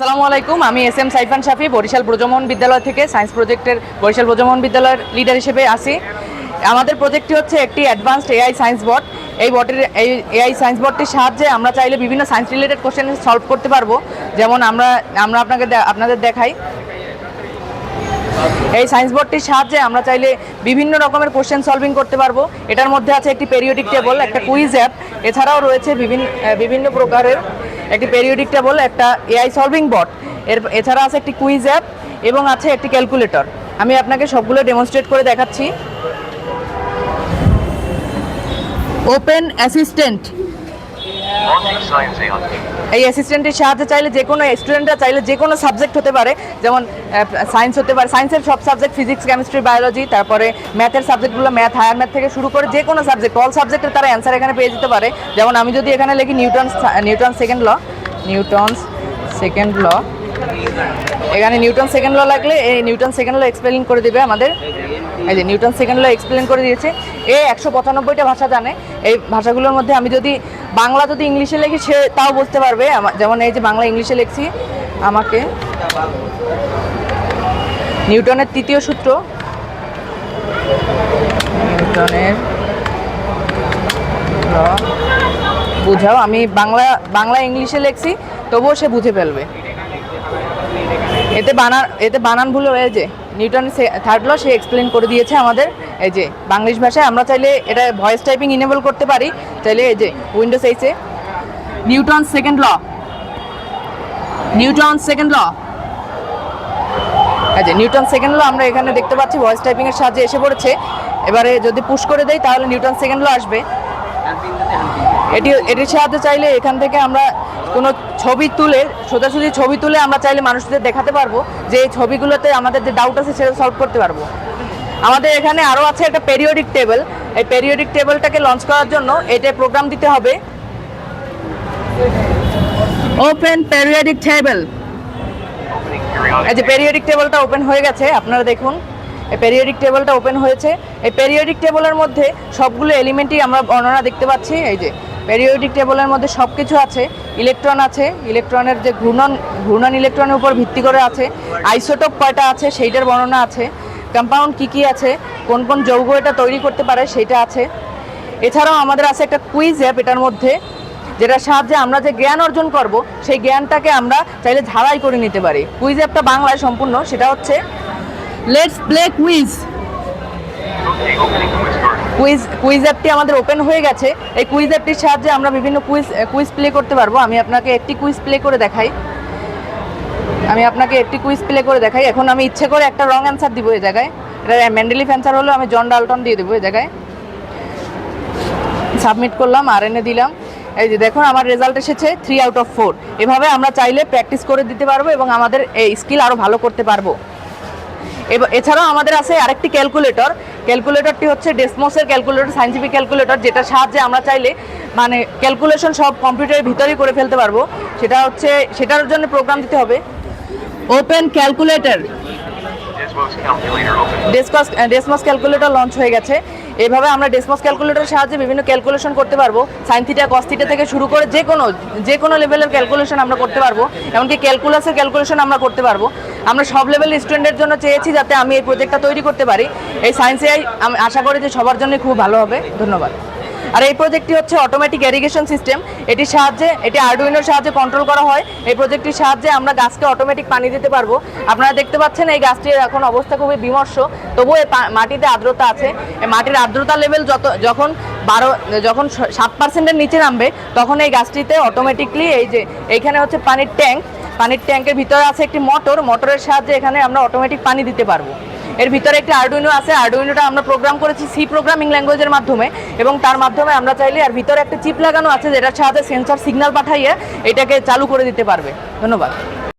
আসসালামু আলাইকুম, আমি এস এম সাইফান শাফি, বরিশাল ব্রজমোহন বিদ্যালয় থেকে সায়েন্স প্রজেক্টের বরিশাল ব্রজমোহন বিদ্যালয়ের লিডার হিসেবে আসি আমাদের প্রজেক্টটি হচ্ছে একটি অ্যাডভান্সড এআই সায়েন্স বট এই বটের এই এআই সায়েন্স বটটির সাহায্যে আমরা চাইলে বিভিন্ন সায়েন্স রিলেটেড কোশ্চেন সলভ করতে পারব। যেমন আমরা আমরা আপনাকে আপনাদের দেখাই। এই সায়েন্স বোর্ডটির সাহায্যে আমরা চাইলে বিভিন্ন রকমের কোশ্চেন সলভিং করতে পারব। এটার মধ্যে আছে একটি পেরিওডিক টেবল একটা কুইজ অ্যাপ এছাড়াও রয়েছে বিভিন্ন বিভিন্ন প্রকারের একটি পেরিওডিকটা টেবল একটা এআই সলভিং বট এর, এছাড়া আছে একটি কুইজ অ্যাপ এবং আছে একটি ক্যালকুলেটর আমি আপনাকে সবগুলো ডেমনস্ট্রেট করে দেখাচ্ছি। Open assistant. এই অ্যাসিস্ট্যান্টের সাহায্যে চাইলে যে কোনো স্টুডেন্টরা চাইলে যে কোনো সাবজেক্ট হতে পারে। যেমন সায়েন্স হতে পারে। সায়েন্সের সব সাবজেক্ট ফিজিক্স কেমিস্ট্রি বায়োলজি তারপরে ম্যাথের সাবজেক্টগুলো ম্যাথ হায়ার ম্যাথ থেকে শুরু করে যে কোনো সাবজেক্ট অল সাবজেক্টের তারা অ্যান্সার এখানে পেয়ে যেতে পারে। যেমন, আমি যদি এখানে লিখি Newton Newton second law Newton's second law এখানে নিউটন সেকেন্ড ল লাগলে এই নিউটন সেকেন্ড ল এক্সপ্লেন করে দেবে আমাদের। এই যে নিউটন সেকেন্ড ল এক্সপ্লেন করে দিয়েছে। এ একশো পঁচানব্বইটা ভাষা জানে। এই ভাষাগুলোর মধ্যে আমি যদি বাংলা যদি ইংলিশে লিখি, সে তাও বুঝতে পারবে। যেমন এই যে বাংলা ইংলিশে লিখছি, আমাকে। নিউটনের তৃতীয় সূত্র। নিউটনের বুঝাও, আমি বাংলা বাংলা ইংলিশে লিখছি, তবুও সে বুঝে ফেলবে। এতে বানান এতে বানান ভুল হয়ে যে, নিউটন থার্ড ল সে এক্সপ্লেন করে দিয়েছে আমাদের, এই যে, বাংলিশ ভাষায় আমরা চাইলে এটা ভয়েস টাইপিং ইনেবল করতে পারি, চাইলে এই যে Windows এইসে Newton second law Newton second law আচ্ছা নিউটন সেকেন্ড ল আমরা এখানে দেখতে পাচ্ছি ভয়েস টাইপিং এর সাহায্যে এসে পড়েছে। এবারে যদি পুশ করে দেই, তাহলে নিউটন সেকেন্ড ল আসবে। এটি এটির সাহায্যে চাইলে এখান থেকে আমরা কোনো ছবি তুলে সোজাসুজি ছবি তুলে আমরা চাইলে মানুষদের দেখাতে পারব যে এই ছবিগুলোতে আমাদের যে ডাউট আছে সেটা সলভ করতে পারব। আমাদের এখানে আরও আছে একটা পেরিওডিক টেবিল এই পেরিওডিক টেবিলটাকে লঞ্চ করার জন্য এটা প্রোগ্রাম দিতে হবে। ওপেন পেরিওডিক টেবিল এই যে পেরিওডিক টেবিলটা ওপেন হয়ে গেছে আপনারা দেখুন। এই পেরিওডিক টেবিলটা ওপেন হয়েছে। এই পেরিওডিক টেবিলের মধ্যে সবগুলো এলিমেন্টই আমরা বর্ণনা দেখতে পাচ্ছি। এই যে পেরিওডিক টেবলের মধ্যে সব কিছু আছে ইলেকট্রন আছে ইলেকট্রনের যে ঘূর্ণন ঘূর্ণন ইলেকট্রনের উপর ভিত্তি করে আছে আইসোটোপ কয়টা আছে সেইটার বর্ণনা আছে কম্পাউন্ড কী কী আছে, কোন কোন যৌগ এটা তৈরি করতে পারে সেইটা আছে। এছাড়াও আমাদের আছে একটা কুইজ অ্যাপ এটার মধ্যে, যেটার সাহায্যে আমরা যে জ্ঞান অর্জন করব, সেই জ্ঞানটাকে আমরা চাইলে ঝাড়াই করে নিতে পারি। কুইজ অ্যাপটা বাংলায় সম্পূর্ণ, সেটা হচ্ছে let's play quiz quiz quiz অ্যাপটি আমাদের ওপেন হয়ে গেছে। এই কুইজ অ্যাপটির সাহায্যে আমরা বিভিন্ন কুইজ কুইজ প্লে করতে পারব। আমি আপনাকে একটি কুইজ প্লে করে দেখাই। আমি আপনাকে একটি কুইজ প্লে করে দেখাই। এখন আমি ইচ্ছে করে একটা রং অ্যান্সার দিব এই জায়গায়। এটা ম্যান্ডেলিফ অ্যান্সার হলো, আমি জন ডালটন দিয়ে দেবো এই জায়গায়। সাবমিট করলাম আর এনে দিলাম। এই যে দেখুন, আমার রেজাল্ট এসেছে থ্রি আউট অফ ফোর এভাবে আমরা চাইলে প্র্যাকটিস করে দিতে পারব এবং আমাদের এই স্কিল আরও ভালো করতে পারব। এছাড়াও আমাদের আছে আরেকটি ক্যালকুলেটর ক্যালকুলেটরটি হচ্ছে ডেসমোসের ক্যালকুলেটর সাইন্টিফিক ক্যালকুলেটর যেটা সাহায্যে আমরা চাইলে মানে ক্যালকুলেশন সব কম্পিউটারের ভিতরেই করে ফেলতে পারব সেটা হচ্ছে, সেটার জন্য প্রোগ্রাম দিতে হবে open calculator. Desmos Desmos calculator launch হয়ে গেছে। এভাবে আমরা ডেসমস ক্যালকুলেটরের সাহায্যে বিভিন্ন ক্যালকুলেশন করতে পারব। সাইন থিটা থেকে শুরু করে যে কোনো যে কোনো লেভেলের ক্যালকুলেশন আমরা করতে পারব। এমনকি ক্যালকুলাসের ক্যালকুলেশন আমরা করতে পারব। আমরা সব লেভেলের স্টুডেন্টের জন্য চেয়েছি যাতে আমি এই প্রজেক্টটা তৈরি করতে পারি। এই সায়েন্সে আশা করি যে সবার জন্য খুব ভালো হবে। ধন্যবাদ। আর এই প্রজেক্টটি হচ্ছে অটোমেটিক এরিগেশন সিস্টেম এটির সাহায্যে, এটি আর্ডুইনোর সাহায্যে কন্ট্রোল করা হয়। এই প্রজেক্টটির সাহায্যে আমরা গাছকে অটোমেটিক পানি দিতে পারব। আপনারা দেখতে পাচ্ছেন, এই গাছটির এখন অবস্থা খুবই বিমর্ষ। তবুও মাটিতে আর্দ্রতা আছে। মাটির আর্দ্রতা লেভেল যত, যখন বারো, যখন সাত পার্সেন্টের নিচে নামবে, তখন এই গাছটিতে অটোমেটিকলি এই যে, এইখানে হচ্ছে পানির ট্যাঙ্ক। পানির ট্যাঙ্কের ভিতরে আছে একটি মোটর মোটরের সাহায্যে এখানে আমরা অটোমেটিক পানি দিতে পারব। এর ভিতরে একটি আর্ডুইনো আছে। আর্ডুইনোটা আমরা প্রোগ্রাম করেছি সি প্রোগ্রামিং ল্যাঙ্গুয়েজের মাধ্যমে এবং তার মাধ্যমে আমরা চাইলে আর ভিতরে একটা চিপ লাগানো আছে যেটার সাহায্যে সেন্সর সিগন্যাল পাঠাইয়ে এটাকে চালু করে দিতে পারবে। ধন্যবাদ।